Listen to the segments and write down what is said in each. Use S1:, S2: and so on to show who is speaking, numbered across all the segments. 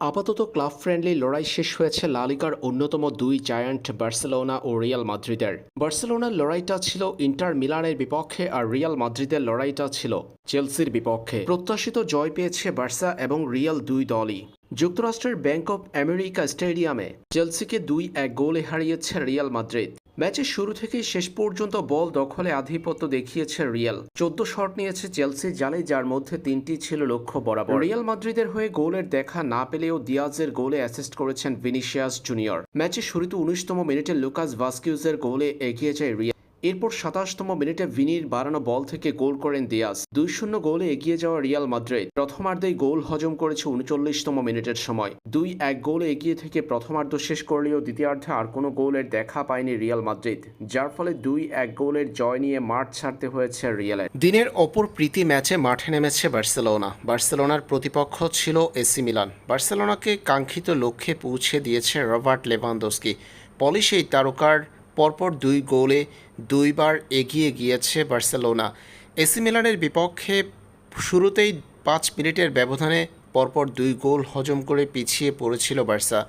S1: আপাতত club friendly লড়াই শেষ হয়েছে লালিকার অন্যতম দুই জায়ান্ট বার্সেলোনা ও রিয়াল মাদ্রিদের। বার্সেলোনার লড়াইটা ছিল ইন্টার মিলানের বিপক্ষে আর রিয়াল মাদ্রিদের লড়াইটা ছিল চেলসির বিপক্ষে। প্রত্যাশিত জয় পেয়েছে বার্সা এবং রিয়াল দুই দলই। যুক্তরাষ্ট্রের ব্যাংক অব আমেরিকা স্টেডিয়ামে চেলসিকে দুই এক গোলে হারিয়েছে রিয়াল মাদ্রিদ। ম্যাচের শুরু থেকেই শেষ পর্যন্ত বল দখলে আধিপত্য দেখিয়েছে রিয়াল। চোদ্দ শট নিয়েছে চেলসি জালে, যার মধ্যে তিনটি ছিল লক্ষ্য বরাবর। রিয়াল মাদ্রিদের হয়ে গোলের দেখা না পেলেও দিয়াজের গোলে অ্যাসিস্ট করেছেন ভিনিশিয়াস জুনিয়র। ম্যাচের শুরুতে উনিশতম মিনিটে লুকাস ভাস্কিউজের গোলে এগিয়ে যায় রিয়াল। এরপর সাতাশতম মিনিটে ভিনির বাড়ানো বল থেকে গোল করেন দিয়াস। দুই শূন্য গোলে এগিয়ে যাওয়া রিয়াল মাদ্রিদ। প্রথমার্ধেই গোল হজম করেছে উনচল্লিশতম মিনিটের সময়। দুই এক গোলে এগিয়ে থেকে প্রথমার্ধ শেষ করলেও দ্বিতীয়ার্ধে আর কোনো গোলের দেখা পায়নি রিয়াল মাদ্রিদ, যার ফলে দুই এক গোলের জয় নিয়ে মাঠ ছাড়তে হয়েছে রিয়ালের। দিনের অপর প্রীতি ম্যাচে মাঠে নেমেছে বার্সেলোনা। বার্সেলোনার প্রতিপক্ষ ছিল এসি মিলান। বার্সেলোনাকে কাঙ্ক্ষিত লক্ষ্যে পৌঁছে দিয়েছে রবার্ট লেভানদোস্কি। পলিশ এই তারকার পরপর দুই গোলে দুইবার এগিয়ে গিয়েছে বার্সেলোনা। এসি মিলানের বিপক্ষে শুরুতেই পাঁচ মিনিটের ব্যবধানে পরপর দুই গোল হজম করে পিছিয়ে পড়েছিল বার্সা।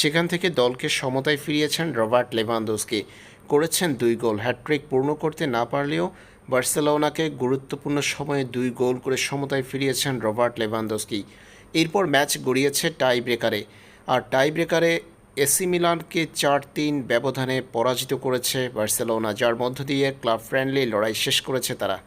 S1: সেখান থেকে দলকে সমতায় ফিরিয়েছেন রবার্ট লেভানদোস্কি। করেছেন দুই গোল হ্যাট্রিক পূর্ণ করতে না পারলেও বার্সেলোনাকে গুরুত্বপূর্ণ সময়ে দুই গোল করে সমতায় ফিরিয়েছেন রবার্ট লেভানদোস্কি। এরপর ম্যাচ গড়িয়েছে টাই ব্রেকারে আর টাই ব্রেকারে এসি মিলানকে চার তিন ব্যবধানে পরাজিত করেছে বার্সেলোনা, যার মধ্য দিয়ে ক্লাব ফ্রেন্ডলি লড়াই শেষ করেছে তারা।